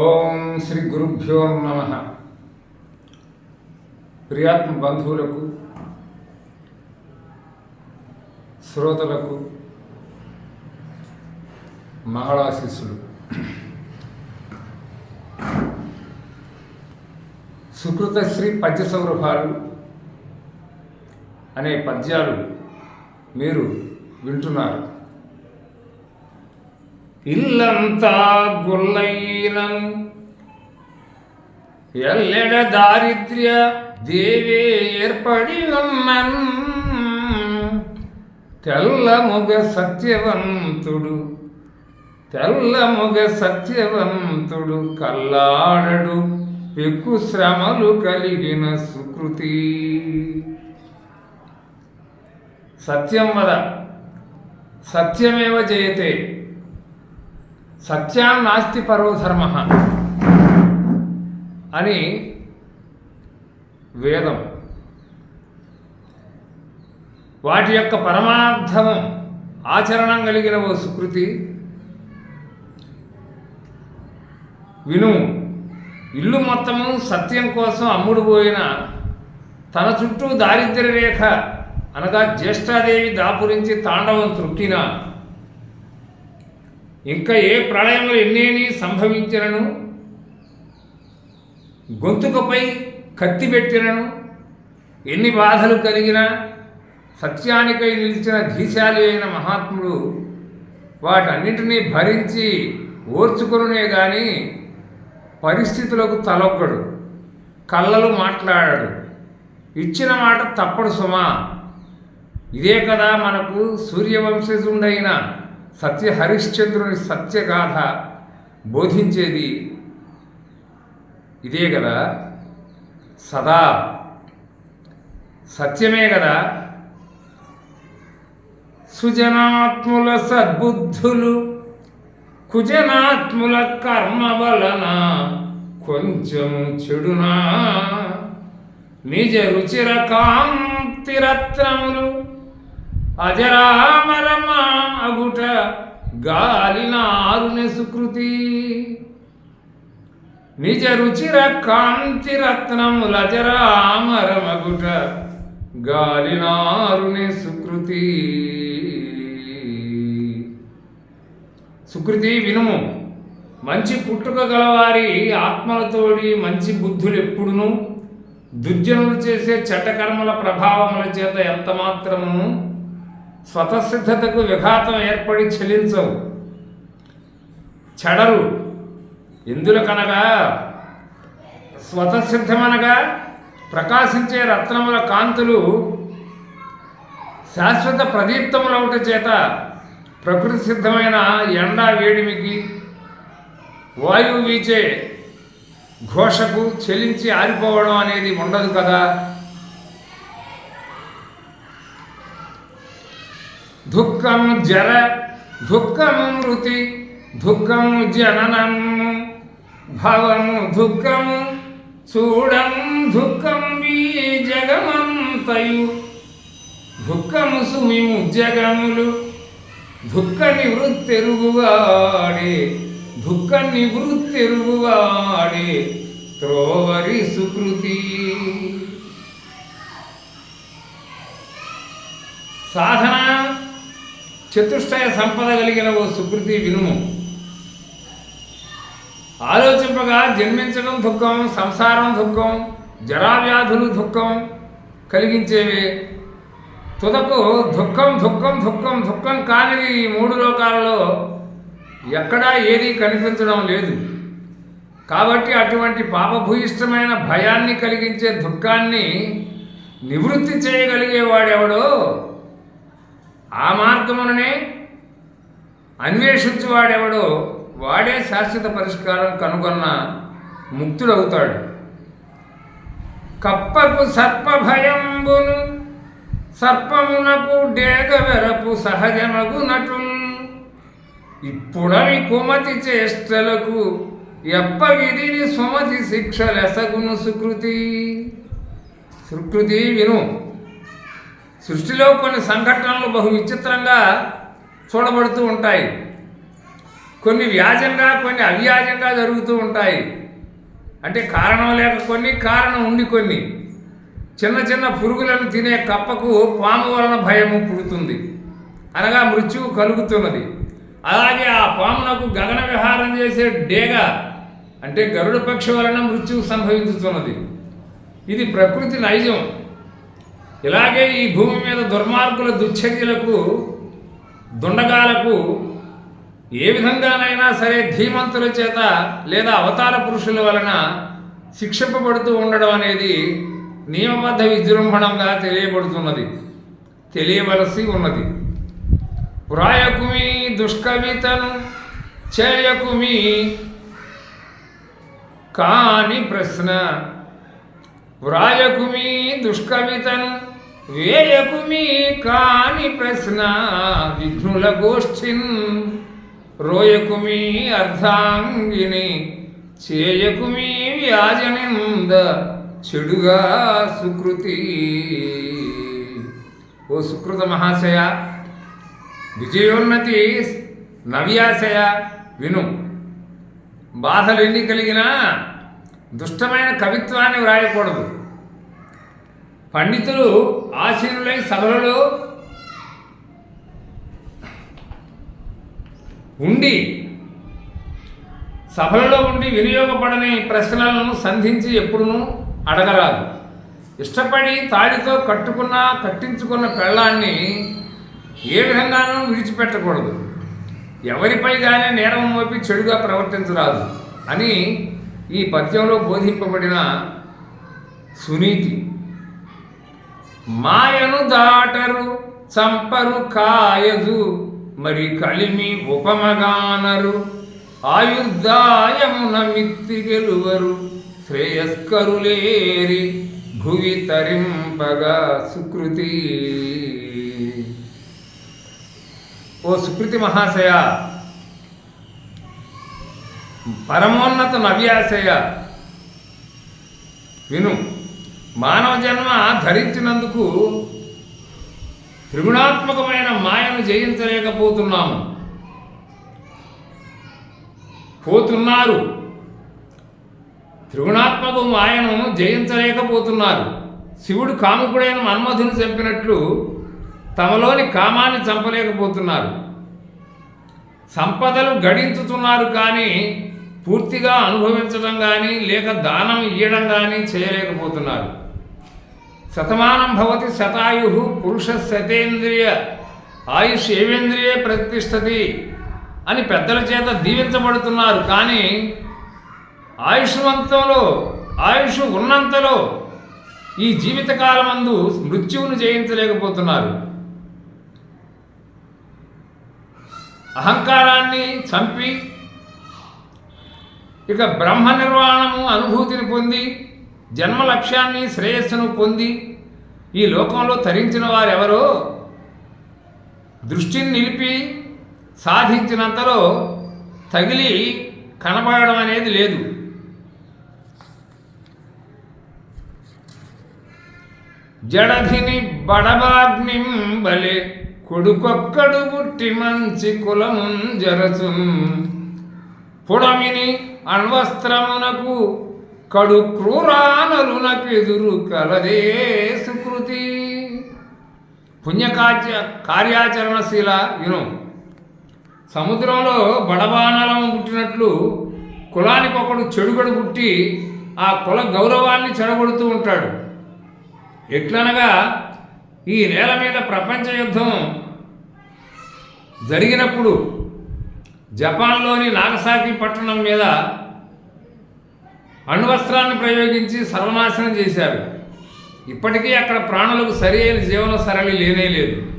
ఓం శ్రీ గురుభ్యో నమ. ప్రియాత్మ బంధువులకు శ్రోతలకు మంగళాశీస్సులు సుకృతశ్రీ పద్య సౌరభాలు అనే పద్యాలు మీరు వింటున్నారు. ఇల్లంతా గుల్లైనం ఎల్లెడ దారిద్ర్య దేవే ఏర్పడి ఉన్నన్ తెల్లముగ సత్యవంతుడు తెల్లముగ సత్యవంతుడు కల్లాడడు ఎక్కువ శ్రమలు కలిగిన సుకృతి. సత్యం వద సత్యమేవ జయతే. సత్యాం నాస్తి పరో ధర్మ అని వేదం. వాటి యొక్క పరమార్థం ఆచరణం కలిగిన ఓ సుకృతి విను. ఇల్లు మొత్తము సత్యం కోసం అమ్ముడు పోయిన తన చుట్టూ దారిద్ర్య రేఖ అనగా జ్యేష్ఠాదేవి దాపురించి తాండవం తృక్కిన ఇంకా ఏ ప్రళయములు ఎన్నేని సంభవించినను? గొంతుకపై కత్తి పెట్టినను? ఎన్ని బాధలు కలిగినా సత్యానికై నిలిచిన ధీశాలి అయిన మహాత్ముడు వాటన్నింటినీ భరించి ఓర్చుకునే కానీ పరిస్థితులకు తలొక్కడు కళ్ళలు మాట్లాడాడు. ఇచ్చిన మాట తప్పడు సుమా. ఇదే కదా మనకు సూర్యవంశజుండైన సత్య హరిశ్చంద్రుని సత్యగాథ బోధించేది ఇదే కదా. సదా సత్యమే కదా. సుజనాత్ముల సద్బుద్ధులు కుజనాత్ముల కర్మ వలన కొంచెం చెడునా. నిజ రుచిర కాంతిరత్నములు అజరామరమా అగుట గాలిన గాలినారుని సుకృతి నిజ రుచిర కాంతిరత్నముల అజరామరమగుట గాలినారుని సుకృతి సుకృతి వినుము మంచి పుట్టుక గలవారి ఆత్మలతోడి మంచి బుద్ధులు ఎప్పుడునూ? దుర్జనులు చేసే చట్టకర్మల ప్రభావముల చేత ఎంత మాత్రము స్వతసిద్ధతకు విఘాతం ఏర్పడి చెలించవు చెడరు. ఎందులకనగా స్వతసిద్ధమనగా ప్రకాశించే రత్నముల కాంతులు శాశ్వత ప్రదీప్తములవుట చేత ప్రకృతి సిద్ధమైన ఎండ వేడిమికి వాయువు వీచే ఘోషకు చెలించి ఆరిపోవడం అనేది ఉండదు కదా. దుఃఖము జర దుఃఖము మృతి దుఃఖము జననము భవము దుఃఖము చూడం దుఃఖం ఈ జగమంతయు. దుఃఖము సుమిము జగములు దుఃఖ నివృత్తెరుగువాడే దుఃఖ నివృత్తెరుగువాడే త్రోవరి సుకృతి. సాధన చతుష్టయ సంపద కలిగిన ఓ సుకృతి వినుము. ఆలోచింపగా జన్మించడం దుఃఖం సంసారం దుఃఖం జరావ్యాధులు దుఃఖం కలిగించేవి. తుదకు దుఃఖం దుఃఖం దుఃఖం దుఃఖం కానివి ఈ మూడు లోకాలలో ఎక్కడా ఏది కనిపించడం లేదు. కాబట్టి అటువంటి పాపభూయిష్టమైన భయాన్ని కలిగించే దుఃఖాన్ని నివృత్తి చేయగలిగేవాడెవడో ఆ మార్గముననే అన్వేషించువాడెవడో వాడే శాశ్వత పరిష్కారం కనుగొన్న ముక్తుడవుతాడు. కప్పకు సర్పభయంబును సర్పమునకు డేగ వెరపు సహజమగునటు. ఇప్పుడని కుమతి చేష్టలకు ఎప్ప విధిని సుమతి శిక్షలెసగును సుకృతి. సుకృతి విను. సృష్టిలో కొన్ని సంఘటనలు బహు విచిత్రంగా చూడబడుతూ ఉంటాయి. కొన్ని వ్యాజంగా కొన్ని అవ్యాజంగా జరుగుతూ ఉంటాయి. అంటే కారణం లేక కొన్ని కారణం ఉండి కొన్ని. చిన్న చిన్న పురుగులను తినే కప్పకు పాము వలన భయము పుడుతుంది. అనగా మృత్యువు కలుగుతున్నది. అలాగే ఆ పామునకు గగన విహారం చేసే డేగ అంటే గరుడ పక్షి వలన మృత్యువు సంభవించుతున్నది. ఇది ప్రకృతి నైజం. ఇలాగే ఈ భూమి మీద దుర్మార్గుల దుశ్చర్యలకు దుండగాలకు ఏ విధంగానైనా సరే ధీమంతుల చేత లేదా అవతార పురుషుల వలన శిక్షింపబడుతూ ఉండడం అనేది నియమబద్ధ విజృంభణంగా తెలియబడుతున్నది తెలియవలసి ఉన్నది. వ్రాయకుమి దుష్కవితను చేయకుమి కాని ప్రశ్న. వ్రాయకుమి దుష్కవితను వేయకుమి కాని ప్రశ్న విఘ్నుల గోష్ఠిన్ రోయకుమి అర్ధాంగిని చేయకుమి వ్యాజనింద చెడుగా సుకృతి. ఓ సుకృత మహాశయ విజయోన్నతి నవ్యాశయ విను. బాధలు ఎన్ని కలిగినా దుష్టమైన కవిత్వాన్ని వ్రాయకూడదు. పండితులు ఆశీనులై సభలలో ఉండి సభలలో ఉండి వినియోగపడని ప్రశ్నలను సంధించి ఎప్పుడునూ అడగరాదు. ఇష్టపడి తాడితో కట్టుకున్న కట్టించుకున్న పెళ్ళాన్ని ఏ విధంగానూ విడిచిపెట్టకూడదు. ఎవరిపై కానీ నేరం మోపి చెడుగా ప్రవర్తించరాదు అని ఈ పద్యంలో బోధింపబడిన సునీతి మాయను దాటరు చంపరు కాయదు మరి కలిమి ఉపమగానరు. ఆయుర్దాయమున మిత్తి గెలువరు శ్రేయస్కరులేరి భువి తరింపగా సుకృతి. ఓ సుకృతి మహాశయ పరమోన్నత నవ్యాశయ. విను మానవ జన్మ ధరించినందుకు త్రిగుణాత్మకమైన మాయను జయించలేకపోతున్నాము. పోతున్నారు. త్రిగుణాత్మక మాయను జయించలేకపోతున్నారు. శివుడు కాముకుడైన మన్మధుని చంపినట్లు తమలోని కామాన్ని చంపలేకపోతున్నారు. సంపదలు గడించుతున్నారు కానీ పూర్తిగా అనుభవించడం కానీ లేక దానం ఇవ్వడం కానీ చేయలేకపోతున్నారు. శతమానం భవతి శతాయు పురుష శతేంద్రియ ఆయుష్ ఏవేంద్రియే ప్రతిష్టతి అని పెద్దల చేత దీవించబడుతున్నారు. కానీ ఆయుష్వంతంలో ఆయుష్ ఉన్నంతలో ఈ జీవితకాలమందు మృత్యువును జయించలేకపోతున్నారు. అహంకారాన్ని చంపి ఇక బ్రహ్మ నిర్వాణము అనుభూతిని పొంది జన్మ లక్ష్యాన్ని శ్రేయస్సును పొంది ఈ లోకంలో తరించిన వారెవరో దృష్టిని నిలిపి సాధించినంతలో తగిలి కనబడడం అనేది లేదు. జడధిని బడబాగ్నిం బలే కొడుకొక్కడు పుట్టి మంచి కులమున్ జరచు. పొడమిని అణ్వస్త్రమునకు కడు క్రూరానలునకెదురు కలదే సుకృతి. పుణ్యకార్య కార్యాచరణశీల విను సముద్రంలో బడబానలం పుట్టినట్లు కులానికి ఒకడు చెడుగడు పుట్టి ఆ కుల గౌరవాన్ని చెడగొడుతూ ఉంటాడు. ఎట్లనగా ఈ నేల మీద ప్రపంచ యుద్ధం జరిగినప్పుడు జపాన్లోని నాగసాకి పట్టణం మీద అణ్వస్త్రాన్ని ప్రయోగించి సర్వనాశనం చేశారు. ఇప్పటికీ అక్కడ ప్రాణులకు సరి అయిన జీవన సరళి లేనే లేదు.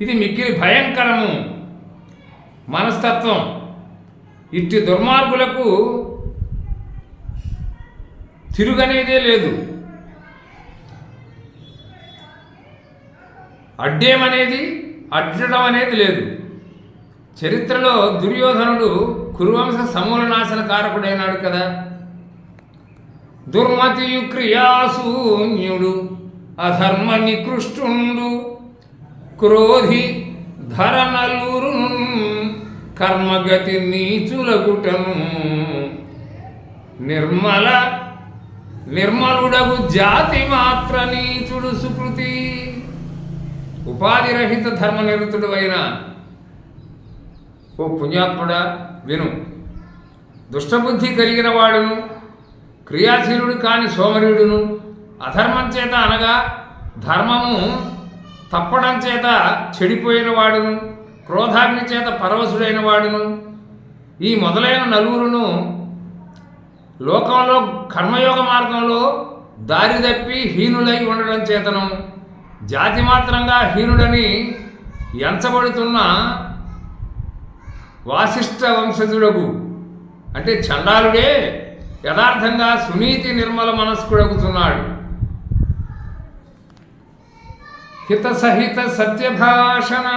ఇది మిక్కిలి భయంకరము. మనస్తత్వం. ఇట్టి దుర్మార్గులకు తిరుగనేదే లేదు. అడ్డేమనేది అడ్డడం అనేది లేదు. చరిత్రలో దుర్యోధనుడు కురువంశ సమూల నాశన కారకుడైనాడు కదా. దుర్మతియు క్రియాశూన్యుడు అధర్మ నికృష్టుండు. క్రోధి ధర నలురు కర్మగతి నీచులగుటను. నిర్మల నిర్మలుడగు జాతి మాత్ర నీచుడు సుకృతి. ఉపాధి రహిత ధర్మనిరతుడు అయిన ఓ పుణ్యాత్ముడా విను. దుష్టబుద్ధి కలిగిన వాడును. క్రియాశీలుడు కాని సోమరీయుడును అధర్మం చేత అనగా ధర్మము తప్పడం చేత చెడిపోయిన వాడును క్రోధాగ్ని చేత పరవశుడైన వాడును. ఈ మొదలైన నలుగురును లోకంలో కర్మయోగ మార్గంలో దారి తప్పి హీనులై ఉండడం చేతను. జాతి మాత్రంగా హీనుడని ఎంచబడుతున్న వాసిష్ఠ వంశజుడగు. అంటే చండాలుడే యథార్థంగా సునీతి నిర్మల మనస్కుడగుతున్నాడు హితసహిత సత్యభాషణ